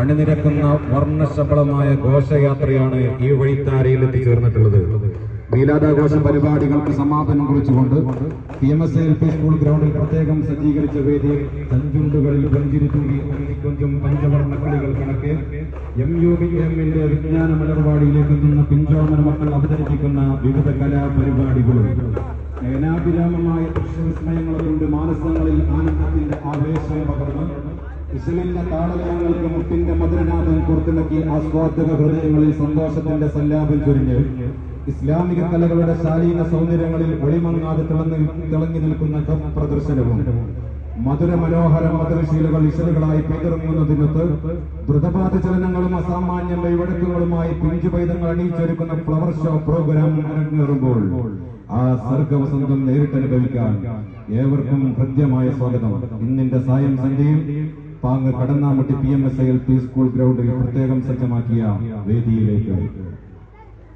അണിനിരക്കുന്ന വർണശബളമായ ഘോഷയാത്രയാണ് ഈ വഴിത്താരയിൽ എത്തിച്ചേർന്നിട്ടുള്ളത്. മീലാദാഘോഷ പരിപാടികൾക്ക് സമാപനം കുറിച്ചുകൊണ്ട് P M S L P school ഗ്രൗണ്ടിൽ പ്രത്യേകം സജ്ജീകരിച്ച വേദിയിൽ സഞ്ചുണ്ടുകളിൽ പഞ്ചിരി തൂങ്ങി കൊഞ്ചും പഞ്ചവർണ കളികൾ കണക്കെ എം യു ബി എമ്മിന്റെ വിജ്ഞാന മലർവാടിയിലേക്ക് നിന്ന് പിഞ്ചോമന മക്കൾ അവതരിപ്പിക്കുന്ന വിവിധ കലാപരിപാടികളും നയനാഭിരാമമായ ദൃശ്യവിസ്മയങ്ങളെ കൊണ്ട് മാനസങ്ങളിൽ ആനന്ദത്തിന്റെ ആവേശം പകർന്ന് ഇസ്ലിന്റെ താളലയങ്ങൾക്ക് മുട്ടിന്റെ മധുരനാഥം കോർത്തിണക്കി ആസ്വാദക ഹൃദയങ്ങളിൽ സന്തോഷത്തിന്റെ സല്ലാപം ചൊരിഞ്ഞ് ഇസ്ലാമിക കലകളുടെ ശാലീന സൗന്ദര്യങ്ങളിൽ ഒളിമങ്ങാതെ തിളങ്ങി തിളങ്ങി നിൽക്കുന്ന പ്രദർശനവും മധുര മനോഹര മധുരശീലകൾ ഇശലുകളായി പെയ്തിറങ്ങുന്നതിനൊത്ത് ദ്രുതപാത ചലനങ്ങളും അസാമാന്യ വഴിവഴക്കങ്ങളുമായി പിഞ്ചു പൈതങ്ങൾ അണിയിച്ചൊരുക്കുന്ന ഫ്ലവർ ഷോ പ്രോഗ്രാം അരങ്ങേറുമ്പോൾ ആ സർഗവസന്തം നേരിട്ടനുഭവിക്കാൻ ഏവർക്കും ഹൃദ്യമായ സ്വാഗതം. ഇന്നിന്റെ സായം സന്ധ്യയിൽ പാങ്ങ് കടന്നാമട്ടി P M S I L P school ഗ്രൗണ്ടിൽ പ്രത്യേകം സജ്ജമാക്കിയ വേദിയിലേക്ക്.